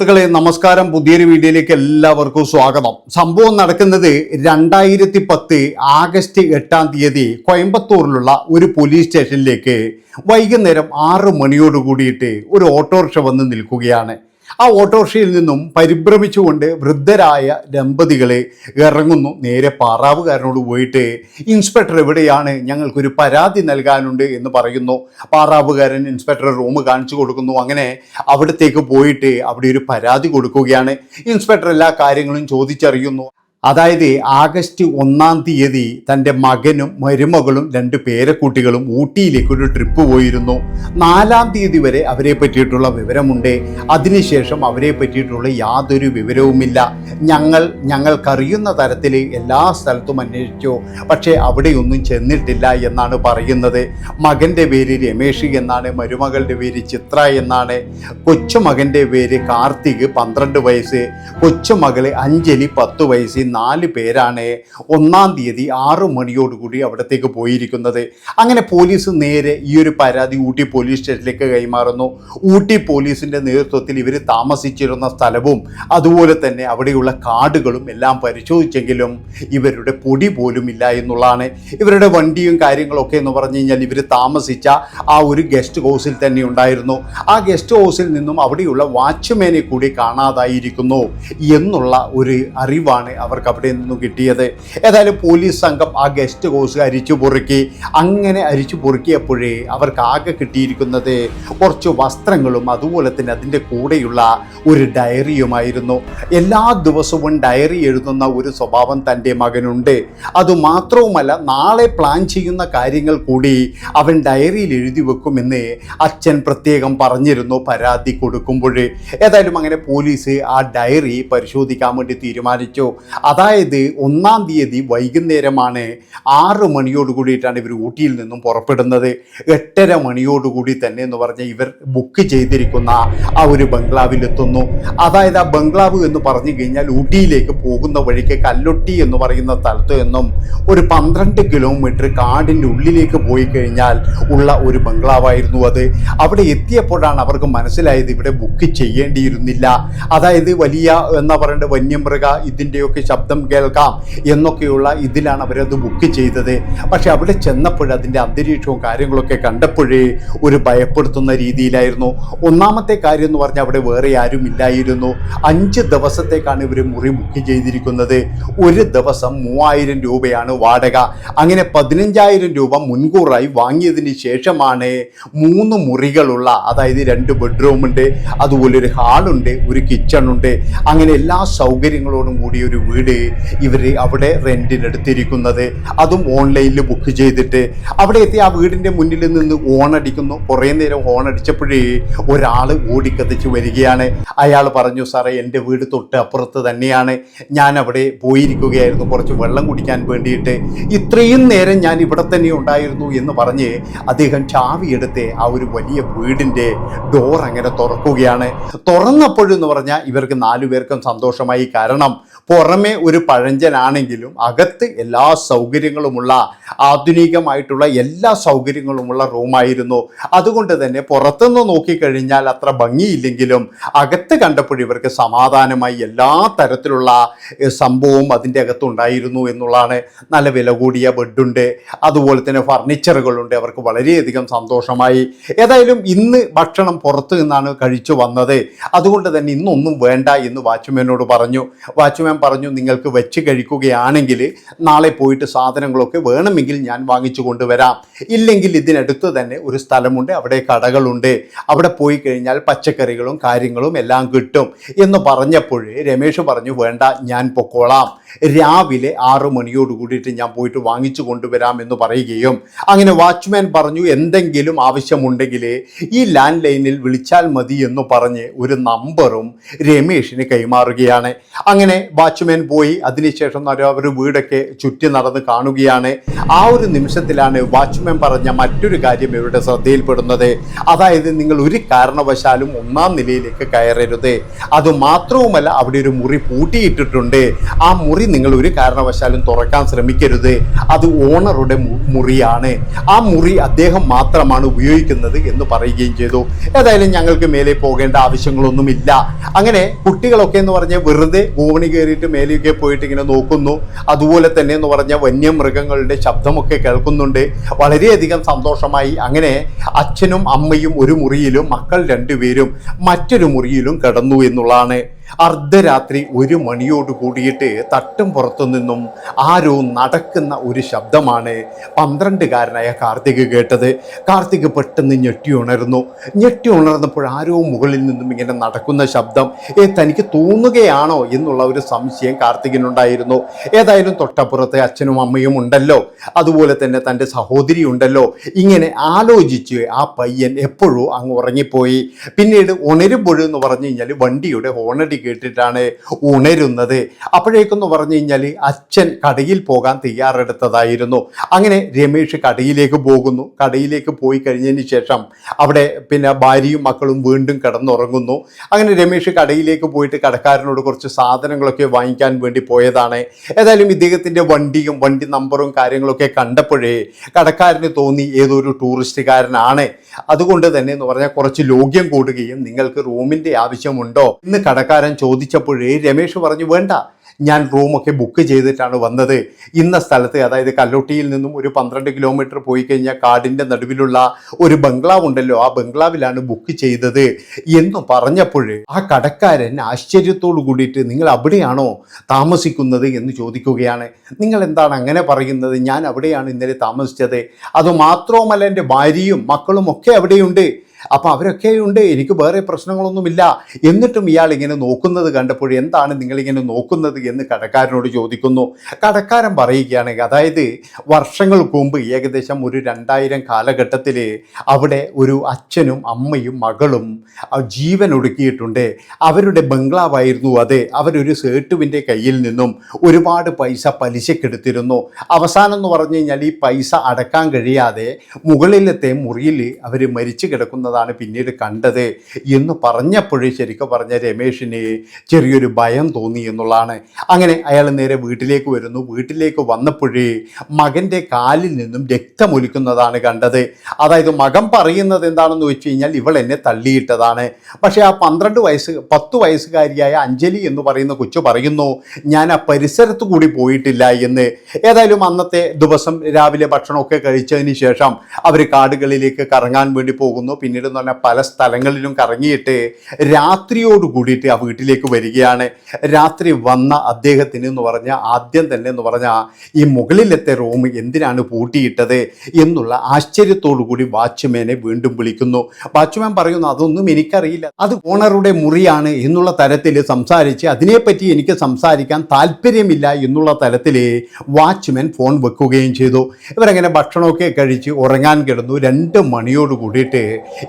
സുഹൃത്തുക്കളെ നമസ്കാരം. പുതിയൊരു വീഡിയോയിലേക്ക് എല്ലാവർക്കും സ്വാഗതം. സംഭവം നടക്കുന്നത് രണ്ടായിരത്തി പത്ത് ആഗസ്റ്റ് എട്ടാം തീയതി കോയമ്പത്തൂരിലുള്ള ഒരു പോലീസ് സ്റ്റേഷനിലേക്ക് വൈകുന്നേരം ആറ് മണിയോട് കൂടിയിട്ട് ഒരു ഓട്ടോറിക്ഷ വന്ന് നിൽക്കുകയാണ്. ആ ഓട്ടോറിക്ഷയിൽ നിന്നും പരിഭ്രമിച്ചുകൊണ്ട് വൃദ്ധരായ ദമ്പതികളെ ഇറങ്ങുന്നു. നേരെ പാറാവുകാരനോട് പോയിട്ട് ഇൻസ്പെക്ടർ എവിടെയാണ്? ഞങ്ങൾക്കൊരു പരാതി നൽകാനുണ്ട് എന്ന് പറയുന്നു. പാറാവുകാരൻ ഇൻസ്പെക്ടർ റൂം കാണിച്ചു കൊടുക്കുന്നു. അങ്ങനെ അവിടത്തേക്ക് പോയിട്ട് അവിടെ ഒരു പരാതി കൊടുക്കുകയാണ്. ഇൻസ്പെക്ടർ എല്ലാ കാര്യങ്ങളും ചോദിച്ചറിയുന്നു. അതായത് ആഗസ്റ്റ് ഒന്നാം തീയതി തന്റെ മകനും മരുമകളും രണ്ട് പേരക്കുട്ടികളും ഊട്ടിയിലേക്ക് ഒരു ട്രിപ്പ് പോയിരുന്നു. നാലാം തീയതി വരെ അവരെ പറ്റിയിട്ടുള്ള വിവരമുണ്ട്. അതിനുശേഷം അവരെ പറ്റിയിട്ടുള്ള യാതൊരു വിവരവുമില്ല. ഞങ്ങൾ ഞങ്ങൾക്കറിയുന്ന തരത്തിൽ എല്ലാ സ്ഥലത്തും അന്വേഷിച്ചു. പക്ഷേ അവിടെയൊന്നും ചെന്നിട്ടില്ല എന്നാണ് പറയുന്നത്. മകന്റെ പേര് രമേഷ് എന്നാണ് മരുമകളുടെ പേര് ചിത്ര എന്നാണ്. കൊച്ചുമകന്റെ പേര് കാർത്തിക് പന്ത്രണ്ട് വയസ്സ്. കൊച്ചുമകൾ അഞ്ജലി പത്ത് വയസ്സ് നാല് പേരാണ് ഒന്നാം തീയതി ആറു മണിയോടുകൂടി അവിടത്തേക്ക് പോയിരിക്കുന്നത്. അങ്ങനെ പോലീസ് നേരെ ഈ ഒരു പരാതി ഊട്ടി പോലീസ് സ്റ്റേഷനിലേക്ക് കൈമാറുന്നു. ഊട്ടി പോലീസിന്റെ നേതൃത്വത്തിൽ ഇവർ താമസിച്ചിരുന്ന സ്ഥലവും അതുപോലെ തന്നെ അവിടെയുള്ള കാർഡുകളും എല്ലാം പരിശോധിച്ചെങ്കിലും ഇവരുടെ പൊടി പോലും ഇല്ല എന്നുള്ളതാണ്. ഇവരുടെ വണ്ടിയും കാര്യങ്ങളൊക്കെ എന്ന് പറഞ്ഞു കഴിഞ്ഞാൽ ഇവർ താമസിച്ച ആ ഒരു ഗസ്റ്റ് ഹൗസിൽ തന്നെ ഉണ്ടായിരുന്നു. ആ ഗസ്റ്റ് ഹൗസിൽ നിന്നും അവിടെയുള്ള വാച്ച്മാനെ കൂടി കാണാതായിരിക്കുന്നു എന്നുള്ള ഒരു അറിവാണ് അവർക്ക് അവിടെ നിന്നും കിട്ടിയത്. ഏതായാലും പോലീസ് സംഘം ആ ഗസ്റ്റ് ഹൗസ് അരിച്ചു പൊറുക്കി. അങ്ങനെ അരിച്ചു പൊറുക്കിയപ്പോഴേ അവർക്ക് ആകെ കിട്ടിയിരിക്കുന്നത് കുറച്ച് വസ്ത്രങ്ങളും അതുപോലെ തന്നെ അതിന്റെ കൂടെയുള്ള ഒരു ഡയറിയുമായിരുന്നു. എല്ലാ ദിവസവും ഡയറി എഴുതുന്ന ഒരു സ്വഭാവം തന്റെ മകനുണ്ട്. അതുമാത്രവുമല്ല നാളെ പ്ലാൻ ചെയ്യുന്ന കാര്യങ്ങൾ കൂടി അവൻ ഡയറിയിൽ എഴുതി വെക്കുമെന്ന് അച്ഛൻ പ്രത്യേകം പറഞ്ഞിരുന്നു പരാതി കൊടുക്കുമ്പോൾ ഏതായാലും അങ്ങനെ പോലീസ് ആ ഡയറി പരിശോധിക്കാൻ വേണ്ടി തീരുമാനിച്ചു. അതായത് ഒന്നാം തീയതി വൈകുന്നേരമാണ് ആറ് മണിയോട് കൂടിയിട്ടാണ് ഇവർ ഊട്ടിയിൽ നിന്നും പുറപ്പെടുന്നത്. എട്ടര മണിയോടുകൂടി തന്നെ എന്ന് പറഞ്ഞാൽ ഇവർ ബുക്ക് ചെയ്തിരിക്കുന്ന ആ ഒരു ബംഗ്ലാവിലെത്തുന്നു അതായത് ആ ബംഗ്ലാവ് എന്ന് പറഞ്ഞു കഴിഞ്ഞാൽ ഊട്ടിയിലേക്ക് പോകുന്ന വഴിക്ക് കല്ലൊട്ടി എന്ന് പറയുന്ന സ്ഥലത്ത് നിന്നും ഒരു പന്ത്രണ്ട് കിലോമീറ്റർ കാടിന്റെ ഉള്ളിലേക്ക് പോയി കഴിഞ്ഞാൽ ഉള്ള ഒരു ബംഗ്ലാവായിരുന്നു അത്. അവിടെ എത്തിയപ്പോഴാണ് അവർക്ക് മനസ്സിലായത് ഇവിടെ ബുക്ക് ചെയ്യേണ്ടിയിരുന്നില്ല. അതായത് വലിയ എന്താ പറയേണ്ടത് വന്യമൃഗ ഇതിന്റെയൊക്കെ ശബ്ദം കേൾക്കാം എന്നൊക്കെയുള്ള ഇതിലാണ് അവരത് ബുക്ക് ചെയ്തത്. പക്ഷെ അവിടെ ചെന്നപ്പോൾ അതിന്റെ അന്തരീക്ഷവും കാര്യങ്ങളൊക്കെ കണ്ടപ്പോഴേ ഒരു ഭയപ്പെടുത്തുന്ന രീതിയിലായിരുന്നു. ഒന്നാമത്തെ കാര്യം എന്ന് പറഞ്ഞാൽ അവിടെ വേറെ ആരും ഇല്ലായിരുന്നു. അഞ്ച് ദിവസത്തേക്കാണ് ഇവർ മുറി ബുക്ക് ചെയ്തിരിക്കുന്നത്. ഒരു ദിവസം മൂവായിരം രൂപയാണ് വാടക. അങ്ങനെ പതിനഞ്ചായിരം രൂപ മുൻകൂറായി വാങ്ങിയതിന് ശേഷമാണ് മൂന്ന് മുറികളുള്ള അതായത് രണ്ട് ബെഡ്റൂം ഉണ്ട് അതുപോലെ ഒരു ഹാളുണ്ട് ഒരു കിച്ചൺ ഉണ്ട്. അങ്ങനെ എല്ലാ സൗകര്യങ്ങളോടും കൂടി ഒരു വീട് ഇവർ അവിടെ റെന്റിനെടുത്തിരിക്കുന്നത് അതും ഓൺലൈനിൽ ബുക്ക് ചെയ്തിട്ട്. അവിടെ എത്തി ആ വീടിന്റെ മുന്നിൽ നിന്ന് ഓണടിക്കുന്നു കുറേ നേരം ഓണടിച്ചപ്പോഴേ ഒരാൾ ഓടിക്കത്തിച്ച് വരികയാണ്. അയാൾ പറഞ്ഞു സാറേ എന്റെ വീട് തൊട്ട് അപ്പുറത്ത് തന്നെയാണ്. ഞാൻ അവിടെ പോയിരിക്കുകയായിരുന്നു. കുറച്ച് വെള്ളം കുടിക്കാൻ വേണ്ടിയിട്ട്. ഇത്രയും നേരം ഞാൻ ഇവിടെ തന്നെ ഉണ്ടായിരുന്നു എന്ന് പറഞ്ഞ് അദ്ദേഹം ചാവിയെടുത്ത് ആ ഒരു വലിയ വീടിന്റെ ഡോർ അങ്ങനെ തുറക്കുകയാണ്. തുറന്നപ്പോഴെന്ന് പറഞ്ഞാൽ ഇവർക്ക് നാലു പേർക്കും സന്തോഷമായി. കാരണം പുറമെ ഒരു പഴഞ്ചനാണെങ്കിലും അകത്ത് എല്ലാ സൗകര്യങ്ങളുമുള്ള ആധുനികമായിട്ടുള്ള എല്ലാ സൗകര്യങ്ങളുമുള്ള റൂമായിരുന്നു. അതുകൊണ്ട് തന്നെ പുറത്തുനിന്ന് നോക്കിക്കഴിഞ്ഞാൽ അത്ര ഭംഗിയില്ലെങ്കിലും അകത്ത് കണ്ടപ്പോൾ ഇവർക്ക് സമാധാനമായി എല്ലാ തരത്തിലുള്ള സംഭവവും അതിന്റെ അകത്തുണ്ടായിരുന്നു എന്നുള്ളതാണ്. നല്ല വില കൂടിയ ബെഡുണ്ട്. അതുപോലെ തന്നെ ഫർണിച്ചറുകളുണ്ട്. അവർക്ക് വളരെയധികം സന്തോഷമായി. ഏതായാലും ഇന്ന് ഭക്ഷണം പുറത്തു നിന്നാണ് കഴിച്ചു വന്നത്. അതുകൊണ്ട് തന്നെ ഇന്നൊന്നും വേണ്ട എന്ന് വാച്ച്മാനോട് പറഞ്ഞു. വാച്ച്മാൻ പറഞ്ഞു നിങ്ങൾക്ക് വെച്ച് കഴിക്കുകയാണെങ്കിൽ നാളെ പോയിട്ട് സാധനങ്ങളൊക്കെ വേണമെങ്കിൽ ഞാൻ വാങ്ങിച്ചു കൊണ്ടുവരാം. ഇല്ലെങ്കിൽ ഇതിനടുത്ത് തന്നെ ഒരു സ്ഥലമുണ്ട് അവിടെ കടകളുണ്ട്. അവിടെ പോയി കഴിഞ്ഞാൽ പച്ചക്കറികളും കാര്യങ്ങളും എല്ലാം കിട്ടും എന്ന് പറഞ്ഞപ്പോൾ രമേശ് പറഞ്ഞു വേണ്ട ഞാൻ പൊക്കോളാം. രാവിലെ ആറു മണിയോട് കൂടിയിട്ട് ഞാൻ പോയിട്ട് വാങ്ങിച്ചു കൊണ്ടുവരാം എന്ന് പറയുകയും അങ്ങനെ വാച്ച്മാൻ പറഞ്ഞു എന്തെങ്കിലും ആവശ്യമുണ്ടെങ്കിൽ ഈ ലാൻഡ് ലൈനിൽ വിളിച്ചാൽ മതി എന്ന് പറഞ്ഞ് ഒരു നമ്പറും രമേഷിന് കൈമാറുകയാണ്. അങ്ങനെ വാച്ച്മാൻ പോയി. അതിനുശേഷം അവർ വീടൊക്കെ ചുറ്റി നടന്ന് കാണുകയാണ്. ആ ഒരു നിമിഷത്തിലാണ് വാച്ച്മാൻ പറഞ്ഞ മറ്റൊരു കാര്യം ഇവരുടെ ശ്രദ്ധയിൽപ്പെടുന്നത്. അതായത് നിങ്ങൾ ഒരു കാരണവശാലും ഒന്നാം നിലയിലേക്ക് കയറരുത്. അത് മാത്രവുമല്ല അവിടെ ഒരു മുറി പൂട്ടിയിട്ടിട്ടുണ്ട്. ആ മുറി നിങ്ങൾ ഒരു കാരണവശാലും തുറക്കാൻ ശ്രമിക്കരുത്. അത് ഓണറുടെ മുറിയാണ്. ആ മുറി അദ്ദേഹം മാത്രമാണ് ഉപയോഗിക്കുന്നത് എന്ന് പറയുകയും ചെയ്തു. ഏതായാലും ഞങ്ങൾക്ക് മേലെ പോകേണ്ട ആവശ്യങ്ങളൊന്നുമില്ല. അങ്ങനെ കുട്ടികളൊക്കെ എന്ന് പറഞ്ഞാൽ വെറുതെ ഗോവണി കയറിയിട്ട് മേലെയൊക്കെ പോയിട്ട് ഇങ്ങനെ നോക്കുന്നു. അതുപോലെ തന്നെ എന്ന് പറഞ്ഞാൽ വന്യമൃഗങ്ങളുടെ ശബ്ദമൊക്കെ കേൾക്കുന്നുണ്ട്. വളരെയധികം സന്തോഷമായി. അങ്ങനെ അച്ഛനും അമ്മയും ഒരു മുറിയിലും മക്കൾ രണ്ടുപേരും മറ്റൊരു മുറിയിലും കിടന്നു എന്നുള്ളതാണ്. അർദ്ധരാത്രി ഒരു മണിയോട് കൂടിയിട്ട് തട്ടും പുറത്തു നിന്നും ആരോ നടക്കുന്ന ഒരു ശബ്ദമാണ് പന്ത്രണ്ടുകാരനായ കാർത്തിക് കേട്ടത്. കാർത്തിക് പെട്ടെന്ന് ഞെട്ടി ഉണർന്നു. ഞെട്ടി ഉണർന്നപ്പോൾ ആരോ മുകളിൽ നിന്നും ഇങ്ങനെ നടക്കുന്ന ശബ്ദം ഏ തനിക്ക് തോന്നുകയാണോ? എന്നുള്ള ഒരു സംശയം കാർത്തികിനുണ്ടായിരുന്നു. ഏതായാലും തൊട്ടപ്പുറത്തെ അച്ഛനും അമ്മയും ഉണ്ടല്ലോ. അതുപോലെ തന്നെ തന്റെ സഹോദരി ഉണ്ടല്ലോ. ഇങ്ങനെ ആലോചിച്ച് ആ പയ്യൻ എപ്പോഴും അങ്ങ് ഉറങ്ങിപ്പോയി. പിന്നീട് ഉണരുമ്പോഴെന്ന് പറഞ്ഞു കഴിഞ്ഞാൽ വണ്ടിയുടെ ഹോണടി കേട്ടിട്ടാണ് ഉണരുന്നത്. അപ്പോഴേക്കെന്ന് പറഞ്ഞു കഴിഞ്ഞാൽ അച്ഛൻ കടയിൽ പോകാൻ തയ്യാറെടുത്തതായിരുന്നു. അങ്ങനെ രമേഷ് കടയിലേക്ക് പോകുന്നു. കടയിലേക്ക് പോയി കഴിഞ്ഞതിന് ശേഷം അവിടെ പിന്നെ ഭാര്യയും മക്കളും വീണ്ടും കിടന്നുറങ്ങുന്നു. അങ്ങനെ രമേഷ് കടയിലേക്ക് പോയിട്ട് കടക്കാരനോട് കുറച്ച് സാധനങ്ങളൊക്കെ വാങ്ങിക്കാൻ വേണ്ടി പോയതാണ്. ഏതായാലും ഇദ്ദേഹത്തിന്റെ വണ്ടിയും വണ്ടി നമ്പറും കാര്യങ്ങളൊക്കെ കണ്ടപ്പോഴേ കടക്കാരന് തോന്നി ഏതൊരു ടൂറിസ്റ്റുകാരനാണ്. അതുകൊണ്ട് തന്നെ എന്ന് പറഞ്ഞാൽ കുറച്ച് ലോഗ്യം കൂടുകയും നിങ്ങൾക്ക് റൂമിന്റെ ആവശ്യമുണ്ടോ ഇന്ന് കടക്കാരൻ ചോദിച്ചപ്പോഴേ രമേഷ് പറഞ്ഞു വേണ്ട ഞാൻ റൂമൊക്കെ ബുക്ക് ചെയ്തിട്ടാണ് വന്നത്. ഇന്ന സ്ഥലത്ത് അതായത് കല്ലോട്ടിയിൽ നിന്നും ഒരു പന്ത്രണ്ട് കിലോമീറ്റർ പോയി കഴിഞ്ഞാൽ കാടിന്റെ നടുവിലുള്ള ഒരു ബംഗ്ലാവ് ഉണ്ടല്ലോ ആ ബംഗ്ലാവിലാണ് ബുക്ക് ചെയ്തത്. എന്ന് പറഞ്ഞപ്പോൾ ആ കടക്കാരൻ ആശ്ചര്യത്തോടു കൂടിയിട്ട് നിങ്ങൾ അവിടെയാണോ താമസിക്കുന്നത്? എന്ന് ചോദിക്കുകയാണ്. നിങ്ങൾ എന്താണ് അങ്ങനെ പറയുന്നത്? ഞാൻ അവിടെയാണ് ഇന്നലെ താമസിച്ചത്. അതുമാത്രവുമല്ല എന്റെ ഭാര്യയും മക്കളും ഒക്കെ അവിടെയുണ്ട്. അപ്പോൾ അവരൊക്കെ ഉണ്ട് എനിക്ക് വേറെ പ്രശ്നങ്ങളൊന്നുമില്ല. എന്നിട്ടും ഇയാൾ ഇങ്ങനെ നോക്കുന്നത് കണ്ടപ്പോൾ എന്താണ് നിങ്ങളിങ്ങനെ നോക്കുന്നത് എന്ന് കടക്കാരനോട് ചോദിക്കുന്നു. കടക്കാരൻ പറയുകയാണെങ്കിൽ അതായത് വർഷങ്ങൾക്ക് മുമ്പ് ഏകദേശം ഒരു രണ്ടായിരം കാലഘട്ടത്തിൽ അവിടെ ഒരു അച്ഛനും അമ്മയും മകളും ജീവൻ ഒടുക്കിയിട്ടുണ്ട്. അവരുടെ ബംഗ്ലാവായിരുന്നു അത്. അവരൊരു സേട്ടുവിന്റെ കയ്യിൽ നിന്നും ഒരുപാട് പൈസ പലിശക്കെടുത്തിരുന്നു അവസാനം എന്ന് പറഞ്ഞു കഴിഞ്ഞാൽ ഈ പൈസ അടക്കാൻ കഴിയാതെ മുകളിലത്തെ മുറിയിൽ അവർ മരിച്ചു കിടക്കുന്നതാണ് പിന്നീട് കണ്ടത് എന്ന് പറഞ്ഞപ്പോഴേ ശരിക്കും പറഞ്ഞ രമേഷിന് ചെറിയൊരു ഭയം തോന്നി എന്നുള്ളതാണ്. അങ്ങനെ അയാൾ നേരെ വീട്ടിലേക്ക് വരുന്നു. വീട്ടിലേക്ക് വന്നപ്പോഴേ മകന്റെ കാലിൽ നിന്നും രക്തമൊലിക്കുന്നതാണ് കണ്ടത്. അതായത് മകൻ പറയുന്നത് എന്താണെന്ന് വെച്ച് കഴിഞ്ഞാൽ ഇവൾ എന്നെ തള്ളിയിട്ടതാണ്. പക്ഷേ ആ പന്ത്രണ്ട് വയസ്സ് പത്ത് വയസ്സുകാരിയായ അഞ്ജലി എന്ന് പറയുന്ന കൊച്ചു പറയുന്നു ഞാൻ ആ പരിസരത്ത് കൂടി പോയിട്ടില്ല എന്ന്. ഏതായാലും അന്നത്തെ ദിവസം രാവിലെ ഭക്ഷണമൊക്കെ കഴിച്ചതിന് ശേഷം അവർ കാടുകളിലേക്ക് കറങ്ങാൻ വേണ്ടി പോകുന്നു. പിന്നീട് എന്ന് പറഞ്ഞാൽ പല സ്ഥലങ്ങളിലും കറങ്ങിയിട്ട് രാത്രിയോട് കൂടിയിട്ട് ആ വീട്ടിലേക്ക് വരികയാണ്. രാത്രി വന്ന അദ്ദേഹത്തിന് എന്ന് പറഞ്ഞാൽ ആദ്യം തന്നെ എന്ന് പറഞ്ഞാൽ ഈ മുകളിലത്തെ റൂം എന്തിനാണ് പൂട്ടിയിട്ടത് എന്നുള്ള ആശ്ചര്യത്തോടു കൂടി വാച്ച്മാനെ വീണ്ടും വിളിക്കുന്നു. വാച്ച്മാൻ പറയുന്നു അതൊന്നും എനിക്കറിയില്ല. അത് ഓണറുടെ മുറിയാണ് എന്നുള്ള തരത്തിൽ സംസാരിച്ച് അതിനെപ്പറ്റി എനിക്ക് സംസാരിക്കാൻ താല്പര്യമില്ല എന്നുള്ള തരത്തിൽ വാച്ച്മാൻ ഫോൺ വെക്കുകയും ചെയ്തു. ഇവരങ്ങനെ ഭക്ഷണമൊക്കെ കഴിച്ച് ഉറങ്ങാൻ കിടന്നു. രണ്ട് മണിയോട് കൂടിയിട്ട്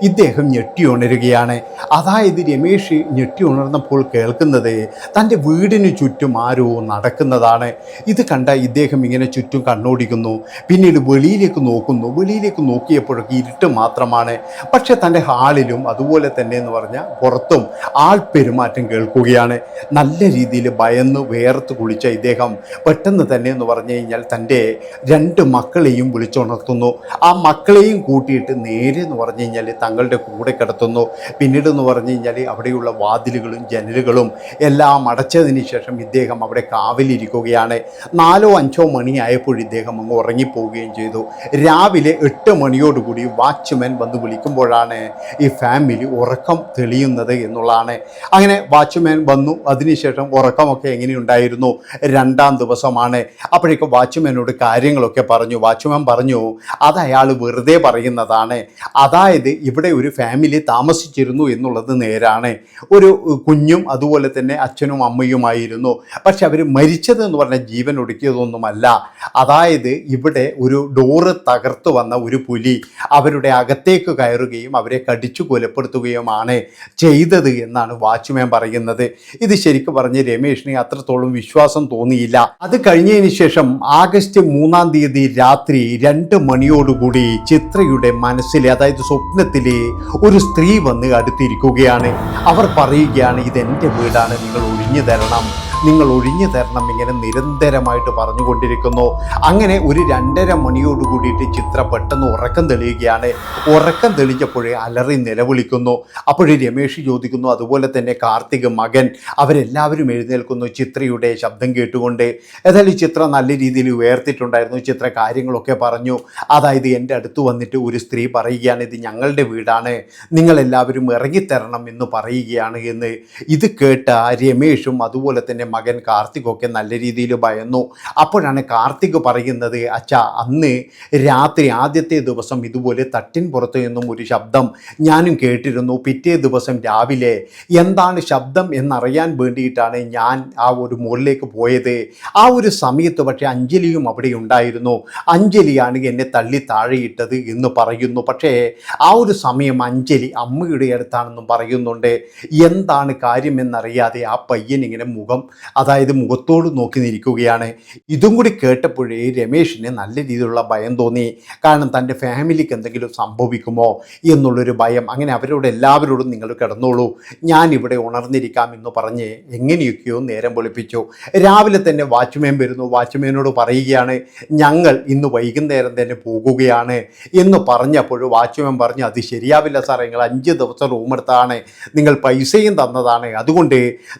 ഇദ്ദേഹം ഞെട്ടി ഉണരുകയാണ് അതായത് രമേഷ് ഞെട്ടി ഉണർന്നപ്പോൾ കേൾക്കുന്നത് തന്റെ വീടിന് ചുറ്റും ആരോ നടക്കുന്നതാണ്. ഇത് കണ്ട ഇദ്ദേഹം ഇങ്ങനെ ചുറ്റും കണ്ണോടിക്കുന്നു. പിന്നീട് വെളിയിലേക്ക് നോക്കുന്നു. വെളിയിലേക്ക് നോക്കിയപ്പോഴൊക്കെ ഇരുട്ട് മാത്രമാണ്. പക്ഷേ തന്റെ ഹാളിലും അതുപോലെ തന്നെ എന്ന് പറഞ്ഞാൽ പുറത്തും ആൾ പെരുമാറ്റം കേൾക്കുകയാണ്. നല്ല രീതിയിൽ ഭയന്ന് വേർത്ത് കുളിച്ച ഇദ്ദേഹം പെട്ടെന്ന് തന്നെ എന്ന് പറഞ്ഞു കഴിഞ്ഞാൽ തന്റെ രണ്ട് മക്കളെയും വിളിച്ചുണർത്തുന്നു. ആ മക്കളെയും കൂട്ടിയിട്ട് നേരെ എന്ന് പറഞ്ഞു കഴിഞ്ഞാൽ തങ്ങളുടെ കൂടെ കിടത്തുന്നു. പിന്നീട് എന്ന് പറഞ്ഞു കഴിഞ്ഞാൽ അവിടെയുള്ള വാതിലുകളും ജനലുകളും എല്ലാം അടച്ചതിന് ശേഷം ഇദ്ദേഹം അവിടെ കാവലിരിക്കുകയാണ്. നാലോ അഞ്ചോ മണിയായപ്പോൾ ഇദ്ദേഹം അങ്ങ് ഉറങ്ങിപ്പോവുകയും ചെയ്തു. രാവിലെ എട്ട് മണിയോടുകൂടി വാച്ച്മാൻ വന്ന് വിളിക്കുമ്പോഴാണ് ഈ ഫാമിലി ഉറക്കം തെളിയുന്നത് എന്നുള്ളതാണ്. അങ്ങനെ വാച്ച്മാൻ വന്നു. അതിനുശേഷം ഉറക്കമൊക്കെ എങ്ങനെയുണ്ടായിരുന്നു? രണ്ടാം ദിവസമാണ്. അപ്പോഴേക്കും വാച്ച്മാനോട് കാര്യങ്ങളൊക്കെ പറഞ്ഞു. വാച്ച്മാൻ പറഞ്ഞു അത് അയാൾ വെറുതെ പറയുന്നതാണ്. അതായത് ഇവിടെ ഇവിടെ ഒരു ഫാമിലി താമസിച്ചിരുന്നു എന്നുള്ളത് നേരാണ്. ഒരു കുഞ്ഞും അതുപോലെ തന്നെ അച്ഛനും അമ്മയുമായിരുന്നു. പക്ഷെ അവർ മരിച്ചത് എന്ന് പറഞ്ഞാൽ ജീവൻ ഒടുക്കിയതൊന്നുമല്ല. അതായത് ഇവിടെ ഒരു ഡോറ് തകർത്തു വന്ന ഒരു പുലി അവരുടെ അകത്തേക്ക് കയറുകയും അവരെ കടിച്ചു കൊലപ്പെടുത്തുകയുമാണ് ചെയ്തത് എന്നാണ് വാച്ച്മാൻ പറയുന്നത്. ഇത് ശരിക്കും പറഞ്ഞ് രമേഷിന് അത്രത്തോളം വിശ്വാസം തോന്നിയില്ല. അത് കഴിഞ്ഞതിന് ശേഷം ആഗസ്റ്റ് മൂന്നാം തീയതി രാത്രി രണ്ട് മണിയോടുകൂടി ചിത്രയുടെ മനസ്സിലെ അതായത് സ്വപ്നത്തിൽ ഒരു സ്ത്രീ വന്ന് അടുത്തിരിക്കുകയാണ്. അവർ പറയുകയാണ് ഇത് എന്റെ വീടാണ് നിങ്ങൾ ഒഴിഞ്ഞു തരണം. നിങ്ങൾ ഒഴിഞ്ഞു തരണം ഇങ്ങനെ നിരന്തരമായിട്ട് പറഞ്ഞുകൊണ്ടിരിക്കുന്നു. അങ്ങനെ ഒരു രണ്ടര മണിയോട് കൂടിയിട്ട് ചിത്ര പെട്ടെന്ന് ഉറക്കം തെളിയുകയാണ്. ഉറക്കം തെളിഞ്ഞപ്പോഴേ അലറി നിലവിളിക്കുന്നു. അപ്പോഴേ രമേഷ് ചോദിക്കുന്നു അതുപോലെ തന്നെ കാർത്തിക് മകൻ. അവരെല്ലാവരും എഴുന്നേൽക്കുന്നു ചിത്രയുടെ ശബ്ദം കേട്ടുകൊണ്ട്. ഏതായാലും ചിത്ര നല്ല രീതിയിൽ ഉയർത്തിയിട്ടുണ്ടായിരുന്നു. ചിത്ര കാര്യങ്ങളൊക്കെ പറഞ്ഞു. അതായത് എന്റെ അടുത്ത് വന്നിട്ട് ഒരു സ്ത്രീ പറയുകയാണ് ഇത് ഞങ്ങളുടെ വീടാണ്. നിങ്ങളെല്ലാവരും ഇറങ്ങിത്തരണം എന്ന് പറയുകയാണ് എന്ന്. ഇത് കേട്ട രമേഷും അതുപോലെ തന്നെ മകൻ കാർത്തികൊക്കെ നല്ല രീതിയിൽ ഭയന്നു. അപ്പോഴാണ് കാർത്തിക് പറയുന്നത് അച്ഛാ അന്ന് രാത്രി ആദ്യത്തെ ദിവസം ഇതുപോലെ തട്ടിൻ പുറത്തു നിന്നും ഒരു ശബ്ദം ഞാനും കേട്ടിരുന്നു. പിറ്റേ ദിവസം രാവിലെ എന്താണ് ശബ്ദം എന്നറിയാൻ വേണ്ടിയിട്ടാണ് ഞാൻ ആ ഒരു മുകളിലേക്ക് പോയത്. ആ ഒരു സമയത്ത് പക്ഷേ അഞ്ജലിയും അവിടെ ഉണ്ടായിരുന്നു. അഞ്ജലിയാണ് എന്നെ തള്ളി താഴെയിട്ടത് എന്ന് പറയുന്നു. പക്ഷേ ആ ഒരു സമയം അഞ്ജലി അമ്മയുടെ അടുത്താണെന്നും പറയുന്നുണ്ട്. എന്താണ് കാര്യമെന്നറിയാതെ ആ പയ്യൻ ഇങ്ങനെ മുഖം അതായത് മുഖത്തോട് നോക്കി നിൽക്കുകയാണ്. ഇതും കൂടി കേട്ടപ്പോഴേ രമേഷിന് നല്ല രീതിയിലുള്ള ഭയം തോന്നി. കാരണം തന്റെ ഫാമിലിക്ക് എന്തെങ്കിലും സംഭവിക്കുമോ എന്നുള്ളൊരു ഭയം. അങ്ങനെ അവരോട് എല്ലാവരോടും നിങ്ങൾ കിടന്നോളൂ. ഞാൻ ഇവിടെ ഉണർന്നിരിക്കാം എന്ന് പറഞ്ഞ് എങ്ങനെയൊക്കെയോ നേരം വെളുപ്പിച്ചു രാവിലെ തന്നെ വാച്ച്മാൻ വരുന്നു. വാച്ച്മാനോട് പറയുകയാണ് ഞങ്ങൾ ഇന്ന് വൈകുന്നേരം തന്നെ പോകുകയാണ് എന്ന് പറഞ്ഞപ്പോൾ വാച്ച്മാൻ പറഞ്ഞു അത് ശരിയാവില്ല സാറേ. നിങ്ങൾ അഞ്ച് ദിവസം റൂം എടുത്താണ് നിങ്ങൾ പൈസയും തന്നതാണ്. അതുകൊണ്ട്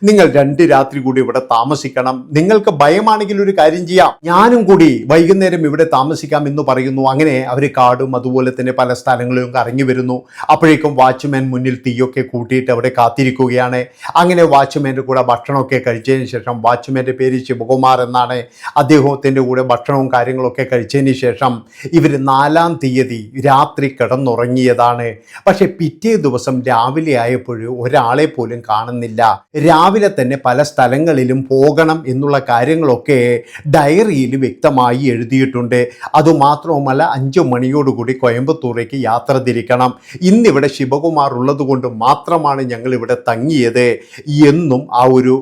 നിങ്ങൾ രണ്ട് രാത്രി കൂടി ഇവിടെ താമസിക്കണം. നിങ്ങൾക്ക് ഭയമാണെങ്കിൽ ഒരു കാര്യം ചെയ്യാം. ഞാനും കൂടി വൈകുന്നേരം ഇവിടെ താമസിക്കാം എന്ന് പറയുന്നു. അങ്ങനെ അവർ കാടും അതുപോലെ തന്നെ പല സ്ഥലങ്ങളിലും കറങ്ങി വരുന്നു. അപ്പോഴേക്കും വാച്ച്മാൻ മുന്നിൽ തീയൊക്കെ കൂട്ടിയിട്ട് അവിടെ കാത്തിരിക്കുകയാണ്. അങ്ങനെ വാച്ച്മാന്റെ കൂടെ ഭക്ഷണമൊക്കെ കഴിച്ചതിന് ശേഷം വാച്ച്മാന്റെ പേര് ശിവകുമാർ എന്നാണ് അദ്ദേഹത്തിന്റെ കൂടെ ഭക്ഷണവും കാര്യങ്ങളൊക്കെ കഴിച്ചതിന് ശേഷം ഇവർ നാലാം തീയതി രാത്രി കിടന്നുറങ്ങിയതാണ്. പക്ഷെ പിറ്റേ ദിവസം രാവിലെ ആയപ്പോൾ ഒരാളെ പോലും കാണുന്നില്ല. രാവിലെ തന്നെ പല സ്ഥലങ്ങളിലും പോകണം എന്നുള്ള കാര്യങ്ങളൊക്കെ ഡയറിയിൽ വ്യക്തമായി എഴുതിയിട്ടുണ്ട്. അതുമാത്രവുമല്ല അഞ്ചു മണിയോടുകൂടി കോയമ്പത്തൂരേക്ക് യാത്ര തിരിക്കണം. ഇന്നിവിടെ ശിവകുമാർ ഉള്ളതുകൊണ്ട് മാത്രമാണ് ഞങ്ങൾ ഇവിടെ തങ്ങിയത് എന്നും ആ ഒരു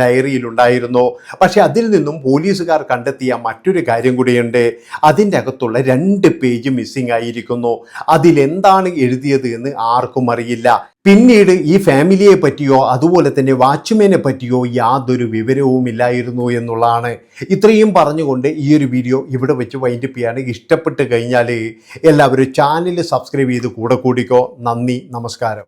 ഡയറിയിലുണ്ടായിരുന്നു പക്ഷെ അതിൽ നിന്നും പോലീസുകാർ കണ്ടെത്തിയ മറ്റൊരു കാര്യം കൂടിയുണ്ട്. അതിന്റെ അകത്തുള്ള രണ്ട് പേജ് മിസ്സിംഗ് ആയിരിക്കുന്നു. അതിലെന്താണ് എഴുതിയത് എന്ന് ആർക്കും അറിയില്ല. പിന്നീട് ഈ ഫാമിലിയെ പറ്റിയോ അതുപോലെ തന്നെ വാച്ച്മാനെ പറ്റിയോ യാതൊരു വിവരവും ഇല്ലായിരുന്നു എന്നുള്ളതാണ്. ഇത്രയും പറഞ്ഞുകൊണ്ട് ഈ ഒരു വീഡിയോ ഇവിടെ വെച്ച് വൈൻഡപ്പ് ചെയ്യാണ്. ഇഷ്ടപ്പെട്ട് കഴിഞ്ഞാൽ എല്ലാവരും ചാനൽ സബ്സ്ക്രൈബ് ചെയ്ത് കൂടെ കൂടിക്കോ. നന്ദി നമസ്കാരം.